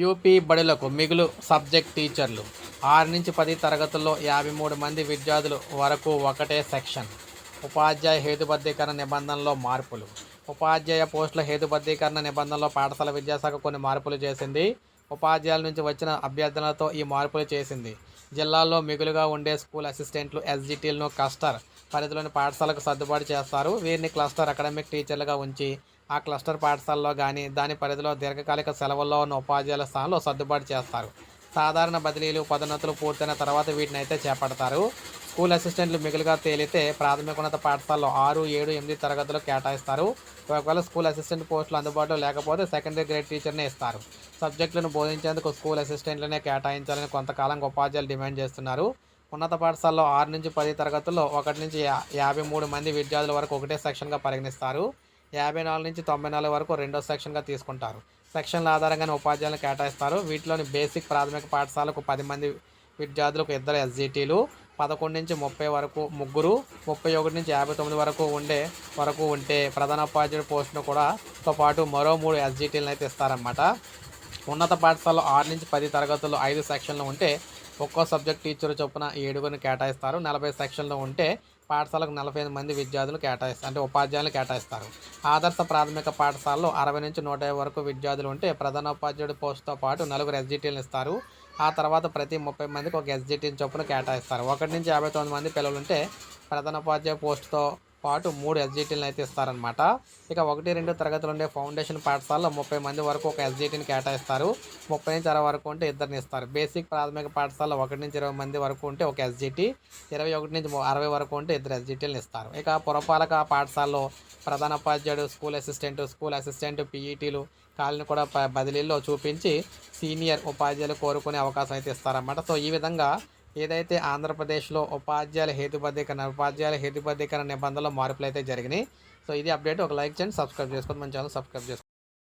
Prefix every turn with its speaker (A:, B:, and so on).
A: UP బడులకు మిగులు subject టీచర్లు. ఆరు నుంచి పది తరగతుల్లో యాభై మూడు మంది విద్యార్థులు వరకు ఒకటే సెక్షన్. ఉపాధ్యాయ హేతుబద్ధీకరణ నిబంధనలో మార్పులు. ఉపాధ్యాయ పోస్టుల హేతుబద్ధీకరణ నిబంధనలో పాఠశాల విద్యాశాఖ కొన్ని మార్పులు చేసింది. ఉపాధ్యాయుల నుంచి వచ్చిన అభ్యర్థనలతో ఈ మార్పులు చేసింది. జిల్లాల్లో మిగులుగా ఉండే స్కూల్ అసిస్టెంట్లు ఎస్జిటీలను క్లస్టర్ పరిధిలోని పాఠశాలకు సర్దుబాటు చేస్తారు. వీరిని క్లస్టర్ అకాడమిక్ టీచర్లుగా ఉంచి ఆ క్లస్టర్ పాఠశాలలో కానీ దాని పరిధిలో దీర్ఘకాలిక సెలవుల్లో ఉన్న ఉపాధ్యాయుల స్థానంలో సర్దుబాటు చేస్తారు. సాధారణ బదిలీలు పదోన్నతులు పూర్తయిన తర్వాత వీటిని అయితే చేపడతారు. స్కూల్ అసిస్టెంట్లు మిగులుగా తేలితే ప్రాథమికోన్నత పాఠశాలలో ఆరు ఏడు ఎనిమిది తరగతులు కేటాయిస్తారు. ఒకవేళ స్కూల్ అసిస్టెంట్ పోస్టులు అందుబాటులో లేకపోతే సెకండరీ గ్రేడ్ టీచర్నే ఇస్తారు. సబ్జెక్టులను బోధించేందుకు స్కూల్ అసిస్టెంట్లనే కేటాయించాలని కొంతకాలంగా ఉపాధ్యాయులు డిమాండ్ చేస్తున్నారు. ఉన్నత పాఠశాలలో ఆరు నుంచి పది తరగతుల్లో ఒకటి నుంచి యా- యాభై మూడు మంది విద్యార్థుల వరకు ఒకటే సెక్షన్గా పరిగణిస్తారు. యాభై నాలుగు నుంచి తొంభై నాలుగు వరకు రెండో సెక్షన్గా తీసుకుంటారు. సెక్షన్ల ఆధారంగానే ఉపాధ్యాయులను కేటాయిస్తారు. వీటిలోని బేసిక్ ప్రాథమిక పాఠశాలకు పది మంది విద్యార్థులకు ఇద్దరు ఎస్జిటీలు పదకొండు నుంచి ముప్పై వరకు ముగ్గురు ముప్పై ఒకటి నుంచి యాభై తొమ్మిది వరకు ఉండే వరకు ఉంటే ప్రధాన ఉపాధ్యాయుడు పోస్టును కూడా తో పాటు మరో మూడు ఎస్జిటీలను అయితే ఇస్తారన్నమాట. ఉన్నత పాఠశాలలో ఆరు నుంచి పది తరగతులు ఐదు సెక్షన్లు ఉంటే ఒక్కో సబ్జెక్ట్ టీచర్ చొప్పున ఏడుగురిని కేటాయిస్తారు. నలభై సెక్షన్లు ఉంటే పాఠశాలకు నలభై ఐదు మంది విద్యార్థులు కేటాయిస్తారు అంటే ఉపాధ్యాయులు కేటాయిస్తారు. ఆదర్శ ప్రాథమిక పాఠశాలలో అరవై నుంచి నూట యాభై వరకు విద్యార్థులు ఉంటే ప్రధానోపాధ్యాయుడి పోస్టుతో పాటు నలుగురు ఎస్జిటీలు ఇస్తారు. ఆ తర్వాత ప్రతి ముప్పై మందికి ఒక ఎస్జిటీని చొప్పున కేటాయిస్తారు. ఒకటి నుంచి యాభై తొమ్మిది మంది పిల్లలు ఉంటే ప్రధానోపాధ్యాయ పోస్టుతో పాటు మూడు ఎస్జీటీలను అయితే ఇస్తారనమాట ఇక ఒకటి రెండు తరగతులు ఉండే ఫౌండేషన్ పాఠశాలలో ముప్పై మంది వరకు ఒక ఎస్జీటీని కేటాయిస్తారు. ముప్పై నుంచి అరవై వరకు ఉంటే ఇద్దరిని ఇస్తారు. బేసిక్ ప్రాథమిక పాఠశాలలో ఒకటి నుంచి ఇరవై మంది వరకు ఉంటే ఒక ఎస్జీటీ ఇరవై ఒకటి నుంచి అరవై వరకు ఉంటే ఇద్దరు ఎస్జీటీలను ఇస్తారు. ఇక పురపాలక పాఠశాలలో ప్రధాన ఉపాధ్యాయుడు స్కూల్ అసిస్టెంట్ స్కూల్ అసిస్టెంట్ పీఈటీలు కాళ్ళని కూడా బదిలీల్లో చూపించి సీనియర్ ఉపాధ్యాయులు కోరుకునే అవకాశం అయితే ఇస్తారన్నమాట. సో ఈ విధంగా ఏదైతే ఆంధ్రప్రదేశ్లో ఉపాధ్యాయుల హేతుబద్ధీకరణ ఉపాధ్యాయుల హేతుబద్ధీకరణ నిబంధనలో మార్పులు అయితే జరిగినాయి. సో ఇది అప్డేట్. ఒక లైక్ చేయండి సబ్స్క్రైబ్ చేసుకోండి. మన ఛానల్ సబ్స్క్రైబ్ చేసుకోండి.